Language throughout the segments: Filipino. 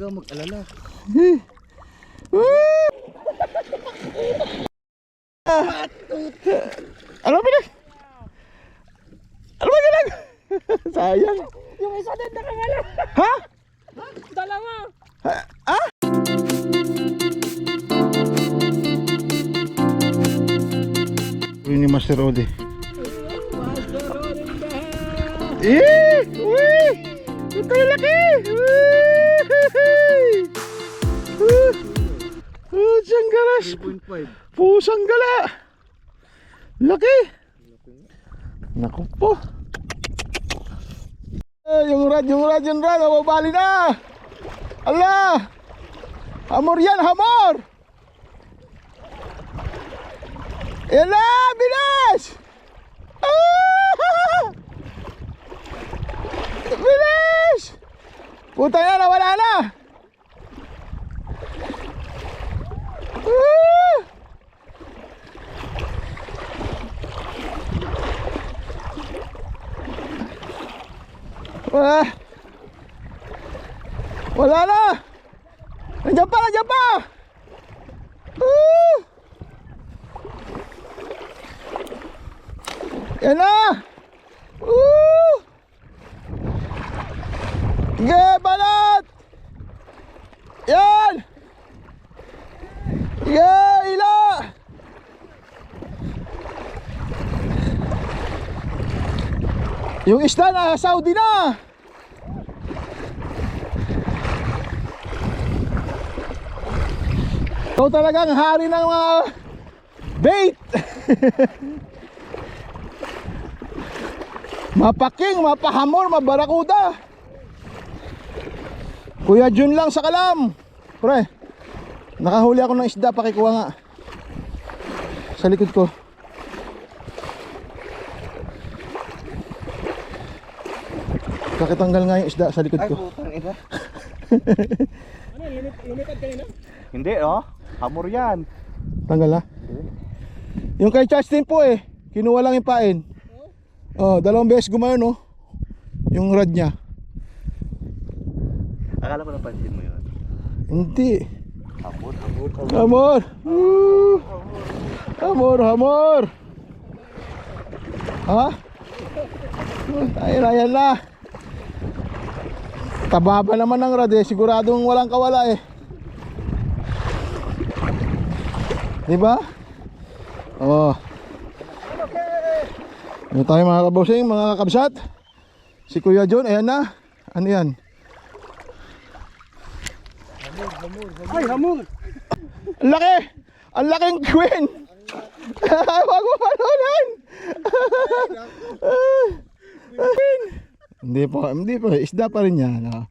kang mag-alala. Ano ba na? Ano ba galang? Sayang. Yung isa din nakawala. Ha? Dalawa. Ha? Ah? Ni Master Odi. Eh! Uy! Ito yung laki! Uy! Galas! 3.5. Pusang gala! Laki! Naku po! Eh, yung rad, yung rad, yung rad, mababali na! Ala! Hamor yan, hamor! Na, bilis! Ah! Bilis! Puta na, nawala na! Ah! Wala. Wala na. Nandiyan pa, nandiyan pa. Woo! Yan na. Woo! Sige, balat. Yan. Sige, ila. Yung isda na Saudi na. Ikaw talagang hari ng mga bait. Mapaking, mapahamor, mabarakuda. Kuya Jun lang sa kalam. Pre, nakahuli ako ng isda, pakikuha nga. Sa likod ko. Kakitanggal nga yung isda sa likod Ay, ko. putang ina. Ano, limit, limited kanina? Hindi, oh. Hamor yan. Tanggal na. Yung kay Justin po eh, kinuha lang yung pain. Oh, dalawang beses gumayon oh. Yung rod niya. Akala ko napansin mo yun. Hindi. Hamor, hamor, hamor. Amor. Woo! Amor, amor. Ha? Ayun, ayan na. Tababa naman ng rod eh. Siguradong walang kawala eh. Di ba? Oh. Ano tayo mga kabosing, mga kabsat? Si Kuya John, ayan na. Ano yan? Ay, hamon. Ang laki! Ang laking queen! Huwag mo manulan! Queen! Hindi po, hindi po. Isda pa rin yan. ah.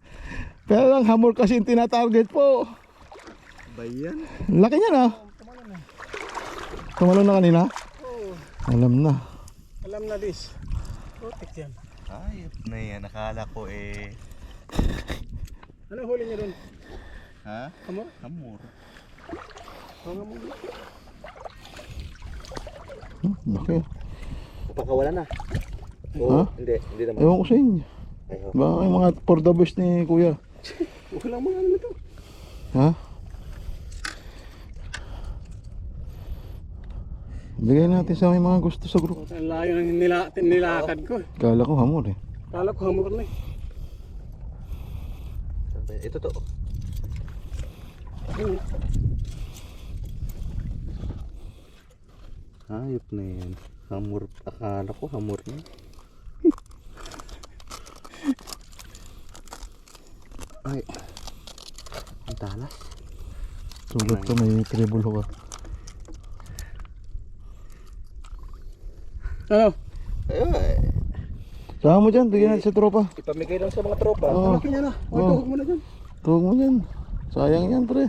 Pero lang hamor kasi yung tinatarget po. Ba yan? Ang Laki niya na. Tumalon na kanina? Alam na. Alam na this. Protect yan. Ayop na yan. Akala ko eh. Ano huli niya doon? Ha? Oo nga mo. Hmm, laki. Pakawala na. Ha? Hindi, hindi naman. Ewan ko sa inyo. Ayaw. Baka yung mga for the best ni Kuya. Walang mga ano na to. Ha? Bigay natin sa may mga gusto sa group. Ang layo ng nila, nilakad ko. Kala ko hamor eh. Kala ko hamor na eh. Ito to. Ayop na yan. Hamor. Akala ko hamor na. Ay. Ang talas. Sulat to may treble hook. Ano? Ay, Saka mo dyan, bigyan natin sa tropa. ipamigay lang sa mga tropa. Oo. Laki niya na. O, Oo. tuhog mo na dyan. Tuwag mo dyan. Sayang yan pre.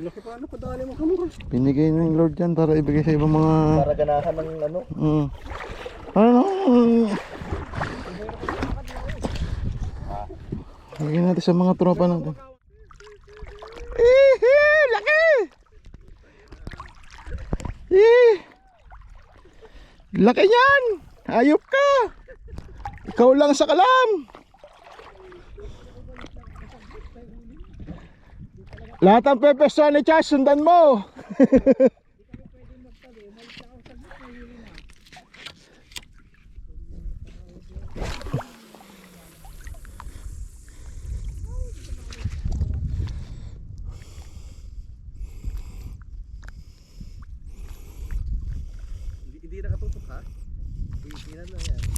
Laki pa ano, padali mo eh. Binigay ng Lord yan para ibigay sa ibang mga... Para ganahan ng ano. Mm. Ano? Bigyan natin sa mga tropa natin. Ihi! Laki! Ih! Laki niyan! Ayop ka! Ikaw lang sa kalam! Lahat ng pepesuan ni Chas, sundan mo. Amen.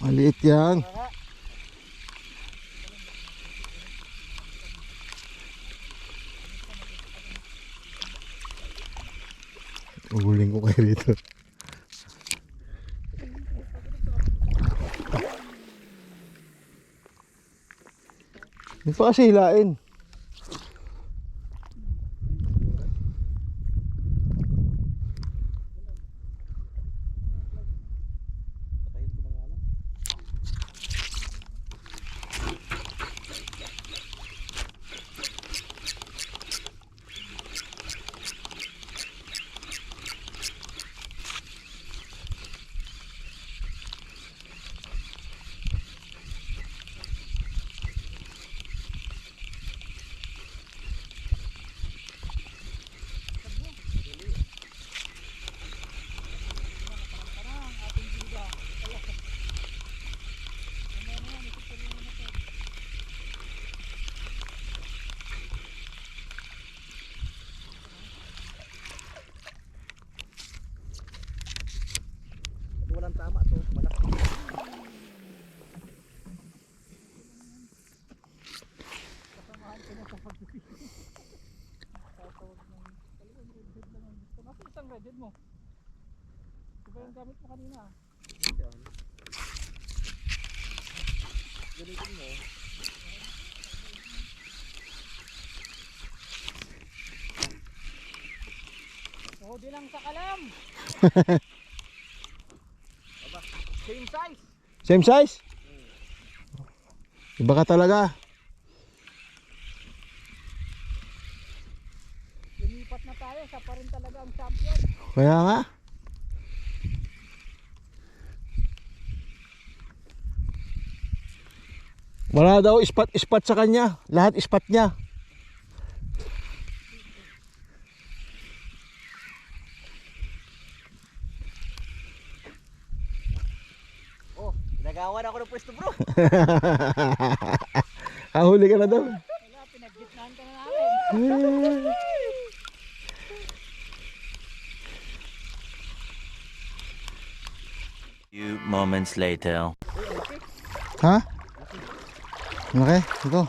Maliit yan. Uhuling ko kayo rito. Hindi pa kasi hilain. Patayin ko na nga lang. Walang tama to. Malaki. Isang redhead mo. Diba yung gamit mo kanina? Gamitin mo. Oo, di lang sa kalam. Same size. Same size? Iba ka talaga. Lumipat na tayo. Siya pa rin talaga ang champion. Kaya nga. Wala daw ispat-ispat sa kanya. Lahat ispat niya. Oh, nagawan ako ng pwesto bro. Hahuli ka na daw. Wala, pinaggitnaan ka na namin. Few moments later. Ha? Laki, ito.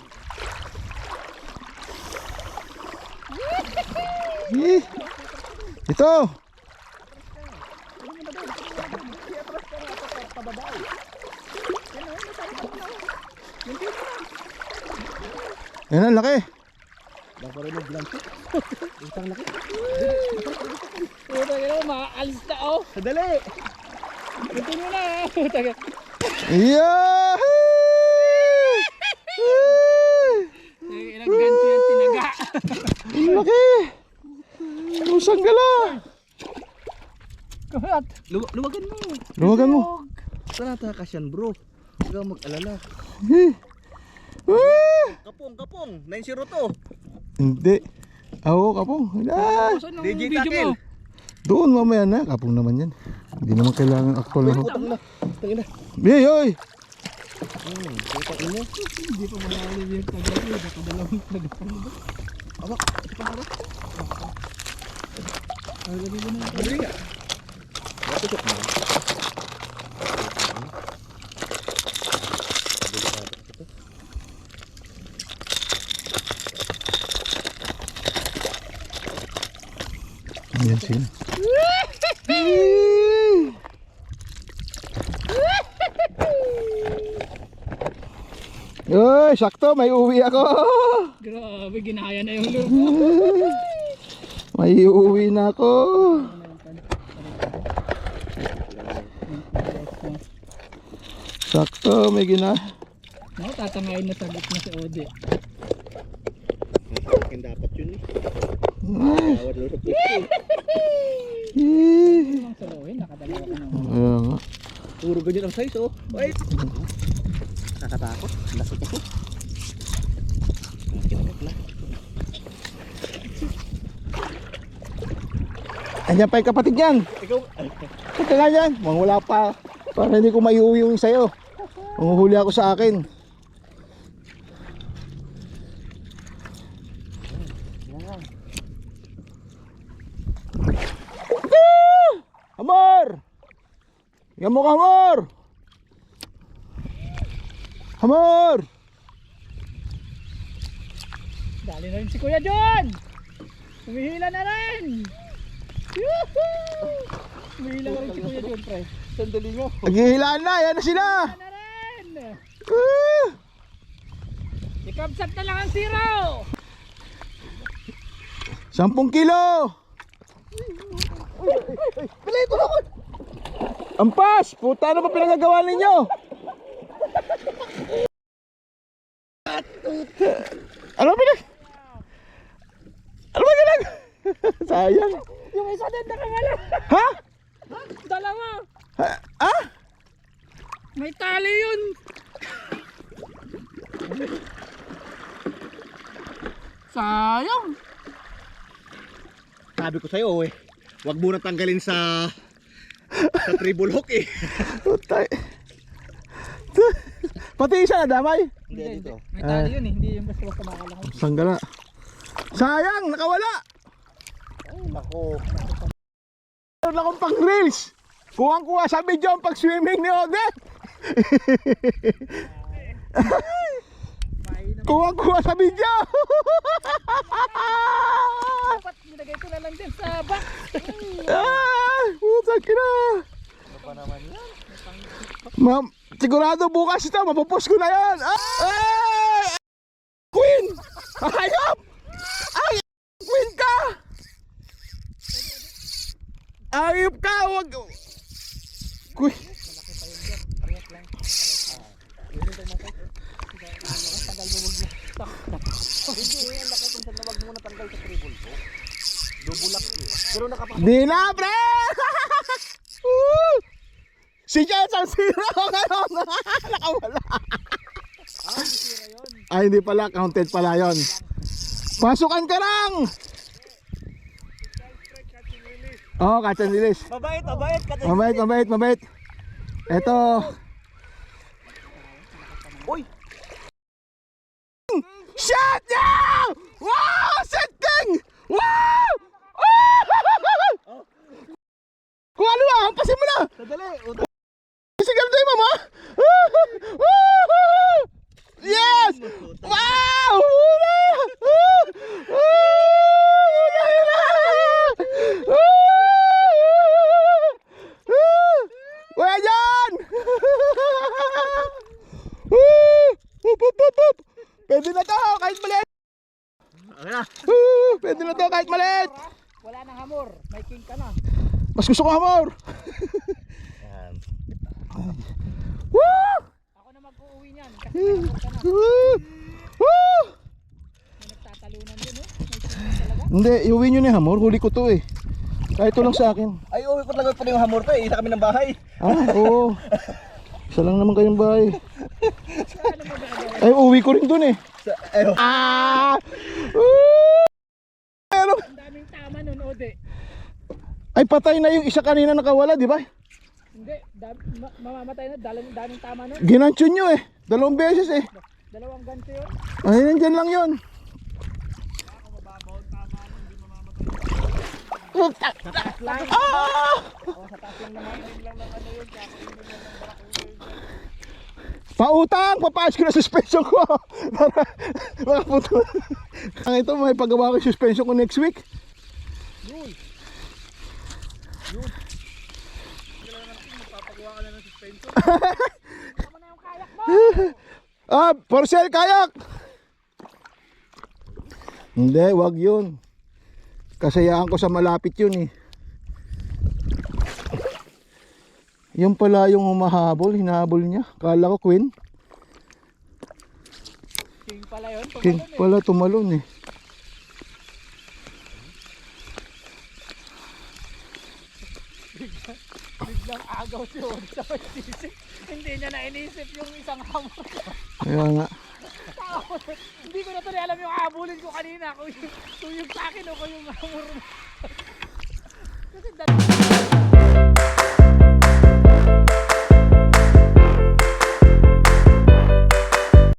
Eh, Ito. Yan ang laki. Puta ka na, makaalis na oh. Sadali. Ito mo na. Ka. Yeah! Ilang gancho yung tinaga. Laki. Pusang gala. Lu luwagan mo. Luwagan mo. Saan natakas yan bro? Huwag kang mag-alala. Ah! Kapong, kapong. 902. Hindi. Ako, kapong. Ah, Saan ang DJ video Takel. mo? Doon mamaya na. Kapong naman yan. Hindi naman kailangan actual na. Utang na. Utang na. Hey, oy! Hmm, utang ina. Hindi pa manalo yung taga ko. Nakadalawang taga pa mo ba? Awak, ito pa bro. Ang gabi mo na. Nga. Matutok mo. Yan sila. Uy, sakto, may uwi ako. Grabe, ginaya na yung lupo. May uwi na ako. Sakto, may gina. No, tatangayin na sa gitna si Ode. Akin dapat yun eh. Tawad lang sa puso. Eh. Ang saluhin, nakadalawa ka naman. Ayan nga. Puro ganyan ang size oh. Wait. Nakatakot. Laki kasi. Andiyan pa yung kapatid niyan. Ikaw. Punta nga yan. Mga wala pa. Para hindi ko maiuwi yung sa'yo. Manguhuli ako sa akin. Ah! Amor! Yan mo ka, Amor! Amor! Dali na rin si Kuya John! Humihila na rin! Yuhuu! Humihila na rin si Kuya John, pre. Sandali mo. Naghihilaan na. Yan na sila. Na rin! Ah! Ikabsat na lang ang zero! Sampung kilo! Ampas! Puta, ano ba pinagagawa ninyo? Ano ba pinag... Ano ba ginag... Sayang. Yung isa din nakawala! Ha? Dalawa! Ha? Ah? May tali yun! Sayang! Sabi ko sa'yo eh. Huwag mo na tanggalin sa sa triple hook eh. Puta. Pati isa na damay. Hindi dito. May tali yun eh, hindi yung basta basta makalang. Sanggala. Sayang, nakawala. Ay nako. Meron akong pang reels. Kuwang kuha sa video ang pag-swimming ni Odette. Kuwang kuha sa video. Dapat nilagay ko na lang din sa box. ah, kina. Ma'am, sigurado bukas ito, mapupost ko na yan. Ay! Queen! Hayop! Ay! Queen ka! Ayop ka! Wag... Queen! Di na, pre! Si Jan San Siro ngayon! Nakawala! Ay, hindi pala. Counted pala yon. Pasukan ka lang! Oo, oh, catch and release. Mabait, mabait. Kata Mabait, mabait, mabait. Eto. Uy! Shot niya! Wow! Setting! Wow! Kung ano ah, hampasin mo na! Sandali. Sigal tayo, mama! Yes! Wow! Hula! Hula! Hula! Kuya Jan! Hup, hup, hup, hup! Pwede na to, kahit maliit! Na. Pwede na to, kahit maliit! Wala nang hamor, may king ka na. Mas gusto ko hamor! Yan. Woo! Ako na mag-uuwi niyan kasi may hamor ka na. Woo! Woo! May nagtatalunan din. May king na talaga. Hindi, iuwi nyo ni Hamor. Huli ko to eh. Kahit ito lang sa akin. Ay, uwi ko talaga pa yung hamor to eh. Isa kami ng bahay. Ah, oo. Isa lang naman kayong bahay. Ay, uwi ko rin dun eh. Sa, ayun. Ah! Pero, Ang daming tama nun, Ode. ay patay na yung isa kanina nakawala, di ba? Hindi, da- ma- mamamatay na, dalang daming tama nun. Ginansyon nyo eh. Dalawang beses eh. Dalawang ganto yun. Ay, nandyan lang yun. Ah! Pautang! Papaayos ko na suspension ko! Para makaputo. Ang ito, may paggawa ko yung suspension ko next week. Ah, for sale kayak! Hindi, wag yun. Kasayaan ko sa malapit yun eh. Yung pala yung humahabol, hinahabol niya. Kala ko queen. King pala yun. King pala tumalon eh. Biglang agaw si sa pag-isip. Hindi niya na inisip yung isang hammer. Kaya nga. Hindi ko na tuloy alam yung habulin ko kanina. Kung yung, kung yung sa akin o kung yung dalawa.